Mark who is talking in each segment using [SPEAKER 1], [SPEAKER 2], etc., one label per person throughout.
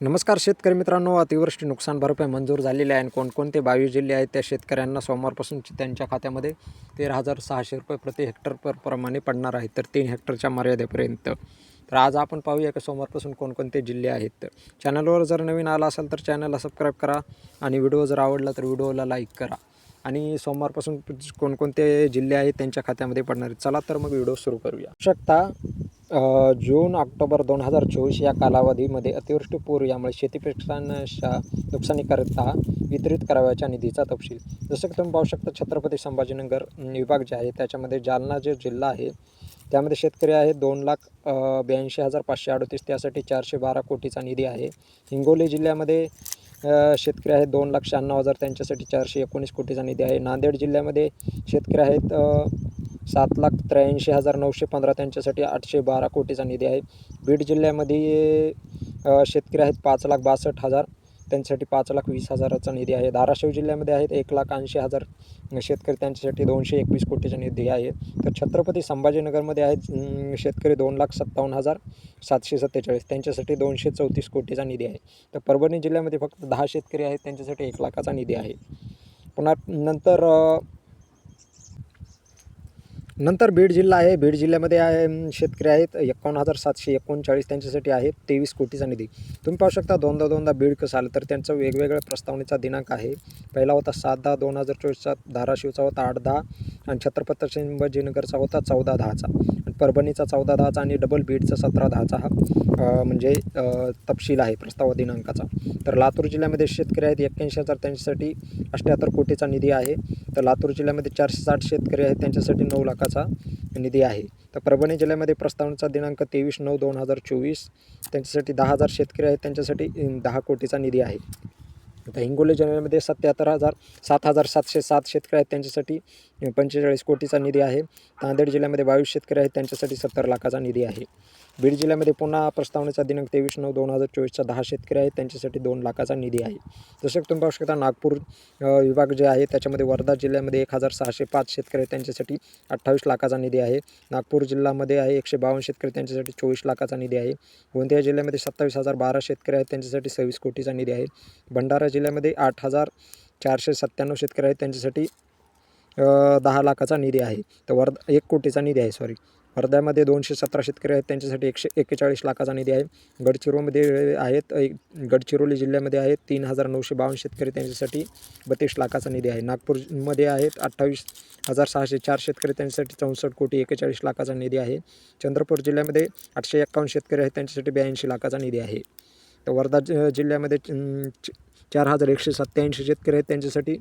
[SPEAKER 1] नमस्कार शेतकरी मित्रांनो अतिवृष्टी नुकसान भरपाई मंजूर झालेली आहे. आणि कोणकोणते बावीस जिल्हे आहेत त्या शेतकऱ्यांना सोमवारपासून त्यांच्या खात्यामध्ये तेरा हजार सहाशे रुपये प्रति हेक्टर पर प्रमाणे पडणार आहेत. तर तीन हेक्टरच्या मर्यादेपर्यंत. तर आज आपण पाहूया की सोमवारपासून कोणकोणते जिल्हे आहेत. चॅनलवर जर नवीन आला असाल तर चॅनलला सबस्क्राईब करा आणि व्हिडिओ जर आवडला तर व्हिडिओला लाईक करा. आणि सोमवारपासून कोणकोणते जिल्हे आहेत त्यांच्या खात्यामध्ये पडणार आहेत. चला तर मग व्हिडिओ सुरू करूया. शकता जून ऑक्टोबर दोन हजार चोवीस या कालावधीमध्ये अतिवृष्टी पूर यामुळे शेती पिकांच्या नुकसानीकरिता वितरित करावयाच्या निधीचा तपशील. जसं की तुम्ही पाहू शकता छत्रपती संभाजीनगर विभाग जे आहे त्याच्यामध्ये जालना जे जिल्हा आहे त्यामध्ये शेतकरी आहे दोन लाख ब्याऐंशी हजार पाचशे अडतीस त्यासाठी चारशे बारा कोटीचा निधी आहे. हिंगोली जिल्ह्यामध्ये शेतकरी आहेत दोन लाख शहाण्णव हजार त्यांच्यासाठी चारशे एकोणीस कोटीचा निधी आहे. नांदेड जिल्ह्यामध्ये शेतकरी आहेत सात लाख त्र्याऐंशी हजार नऊशे पंधरा त्यांच्यासाठी आठशे बारा कोटीचा निधी आहे. बीड जिल्ह्यामध्ये शेतकरी आहेत पाच लाख बासष्ट हजार. त्यांच्यासाठी पाच लाख वीस हजाराचा निधी आहे. धाराशिव जिल्ह्यामध्ये आहेत एक लाख ऐंशी हजार. शेतकरी त्यांच्यासाठी दोनशे एकवीस कोटीचा निधी आहे. तर छत्रपती संभाजीनगरमध्ये आहेत शेतकरी दोन लाख सत्तावन्न हजार सातशे सत्तेचाळीस. त्यांच्यासाठी दोनशे चौतीस कोटीचा निधी आहे. तर परभणी जिल्ह्यामध्ये फक्त दहा शेतकरी आहेत त्यांच्यासाठी एक लाखाचा निधी आहे. पुन्हा नंतर नंतर बीड जिल्हा आहे. बीड जिल्ह्यामध्ये आहे शेतकरी आहेत. एकावन्न हजार सातशे एकोणचाळीस त्यांच्यासाठी आहे तेवीस कोटीचा निधी. तुम्ही पाहू शकता दोनदा दोनदा बीड कसं आलं तर त्यांचा वेगवेगळ्या प्रस्तावनेचा दिनांक आहे. पहिला होता सात दहा दोन हजार चोवीसचा धाराशिवचा होता आठ दहा आणि छत्रपती संभाजीनगरचा होता चौदा दहाचा. आणि परभणीचा चौदा दहाचा आणि डबल बीडचा सतरा दहाचा हा म्हणजे तपशील आहे प्रस्ताव दिनांकाचा. तर लातूर जिल्ह्यामध्ये शेतकरी आहेत एक्क्याऐंशी हजार त्यांच्यासाठी अठ्ठ्याहत्तर कोटीचा निधी आहे. तर लातूर जिल्ह्यामध्ये चारशे साठ शेतकरी आहेत त्यांच्यासाठी नऊ लाख लाखाचा निधी आहे. तर परभणी जिल्ह्यामध्ये प्रस्तावनेचा दिनांक तेवीस नऊ दोन हजार चोवीस. त्यांच्यासाठी दहा हजार शेतकरी आहेत. त्यांच्यासाठी दहा कोटीचा निधी आहे. आता हिंगोली जिल्ह्यामध्ये सत्याहत्तर हजार सात हजार सातशे सात शेतकरी आहेत. त्यांच्यासाठी पंचेचाळीस कोटीचा निधी आहे. नांदेड जिल्ह्यामध्ये बावीस शेतकरी आहेत. त्यांच्यासाठी सत्तर लाखाचा निधी आहे. बीड जिल्ह्यामध्ये पुन्हा प्रस्तावनेचा दिनांक तेवीस नऊ दोन हजार चोवीसचा दहा शेतकरी आहेत. त्यांच्यासाठी दोन लाखाचा निधी आहे. जसं तुम्ही पाहू शकता नागपूर विभाग जे आहे त्याच्यामध्ये वर्धा जिल्ह्यामध्ये एक हजार सहाशे पाच शेतकरी आहेत. त्यांच्यासाठी अठ्ठावीस लाखाचा निधी आहे. नागपूर जिल्ह्यामध्ये आहे एकशे बावन्न शेतकरी. त्यांच्यासाठी चोवीस लाखाचा निधी आहे. गोंदिया जिल्ह्यामध्ये सत्तावीस हजार बारा शेतकरी आहेत. त्यांच्यासाठी सव्वीस कोटीचा निधी आहे. भंडारा जिल्ह्यामध्ये आठ हजार चारशे सत्त्याण्णव शेतकरी आहेत. त्यांच्यासाठी दहा लाखाचा निधी आहे. तर वर्धा एक कोटीचा निधी आहे सॉरी वर्ध्यामध्ये दोनशे सतरा शेतकरी आहेत. त्यांच्यासाठी एकशे एक्केचाळीस लाखाचा निधी आहे. गडचिरोलीमध्ये आहेत एक गडचिरोली जिल्ह्यामध्ये आहेत. तीन हजार नऊशे बावन्न शेतकरी त्यांच्यासाठी बत्तीस लाखाचा निधी आहे. नागपूरमध्ये आहेत अठ्ठावीस हजार सहाशे चार शेतकरी त्यांच्यासाठी चौसष्ट कोटी एक्केचाळीस लाखाचा निधी आहे. चंद्रपूर जिल्ह्यामध्ये आठशे एक्कावन्न शेतकरी आहेत. त्यांच्यासाठी ब्याऐंशी लाखाचा निधी आहे. तर वर्धा जि जिल्ह्यामध्ये च- चार हजार एकशे सत्त्याऐंशी शेतकरी आहेत त्यांच्यासाठी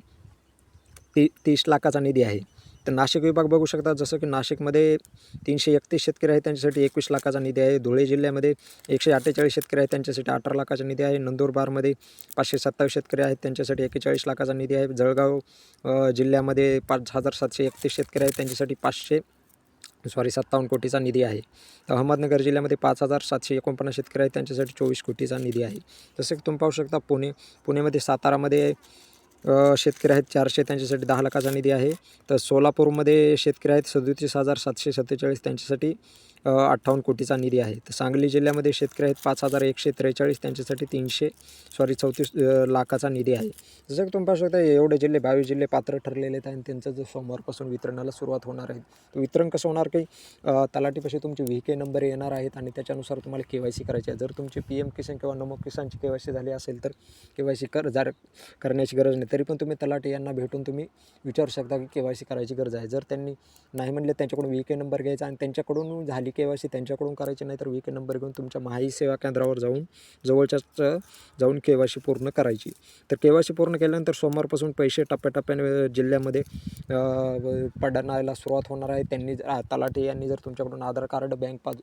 [SPEAKER 1] ती तीस लाखाचा निधी आहे. तर नाशिक विभाग बघू शकता जसं की नाशिकमध्ये तीनशे एकतीस शेतकरी आहेत त्यांच्यासाठी एकवीस लाखाचा निधी आहे. धुळे जिल्ह्यामध्ये एकशे अठ्ठेचाळीस शेतकरी आहेत त्यांच्यासाठी अठरा लाखाचा निधी आहे. नंदुरबारमध्ये पाचशे सत्तावीस शेतकरी आहेत त्यांच्यासाठी एक्केचाळीस लाखाचा निधी आहे. जळगाव जिल्ह्यामध्ये पाच हजार सातशे एकतीस शेतकरी आहेत त्यांच्यासाठी पाचशे सॉरी सत्तावन्न कोटीचा निधी आहे. तर अहमदनगर जिल्ह्यामध्ये पाच हजार सातशे एकोणपन्नास शेतकरी आहेत. त्यांच्यासाठी चोवीस कोटीचा निधी आहे. जसं की तुम्ही पाहू शकता पुणे पुणेमध्ये सातारामध्ये शेतकरी आहेत चारशे. त्यांच्यासाठी दहा लाखाचा निधी आहे. तर सोलापूरमध्ये शेतकरी आहेत सदोतीस हजार सातशे सत्तेचाळीस. त्यांच्यासाठी अठ्ठावन्न कोटीचा निधी आहे. तर सांगली जिल्ह्यामध्ये शेतकरी आहेत पाच हजार एकशे त्रेचाळीस त्यांच्यासाठी तीनशे सॉरी चौतीस लाखाचा निधी आहे. जसं की तुम्ही पाहू शकता एवढे जिल्हे बावीस जिल्हे पात्र ठरलेले आहेत आणि त्यांचं जो सोमवारपासून वितरणाला सुरुवात होणार आहे. वितरण कसं होणार काही तलाठीपाशी तुमचे व्ही के नंबर येणार आहेत आणि त्याच्यानुसार तुम्हाला के वाय सी करायची आहे. जर तुमची पी एम किसान किंवा नमो किसानची के वाय सी झाली असेल तर के वाय सी कर जर करण्याची गरज नाही. तरी पण तुम्ही तलाठी यांना भेटून तुम्ही विचारू शकता की के वाय सी करायची गरज आहे. जर त्यांनी नाही म्हणले त्यांच्याकडून व्ही के नंबर घ्यायचा आणि त्यांच्याकडून झाली के वाय सी त्यांच्याकडून करायची नाही तर व्ही के नंबर घेऊन तुमच्या माही सेवा केंद्रावर जाऊन जवळच्याच जाऊन के वाय सी पूर्ण करायची. तर के वाय सी पूर्ण केल्यानंतर सोमवारपासून पैसे टप्प्याटप्प्याने जिल्ह्यामध्ये पडणायला पडण्याला सुरुवात होणार आहे. त्यांनी जर- तलाठी यांनी जर तुमच्याकडून आधार कार्ड बँक पास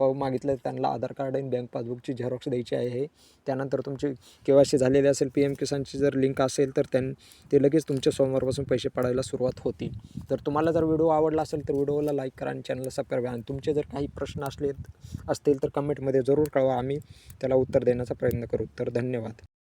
[SPEAKER 1] मागितलं तर त्यांना आधार कार्ड आणि बँक पासबुकची झेरॉक्स द्यायची आहे. त्यानंतर तुमची के वाय सी झालेली असेल पी एम किसानची जर लिंक असेल तर त्यां ते लगेच तुमच्या सोमवारपासून पैसे पडायला सुरुवात होतील तर तुम्हाला जर व्हिडिओ आवडला असेल तर व्हिडिओला लाईक करा आणि चॅनलला सबस्क्राईब करा. आणि तुमचे जर काही प्रश्न असले असतील तर कमेंटमध्ये जरूर कळवा. आम्ही त्याला उत्तर देण्याचा प्रयत्न करू. तर धन्यवाद.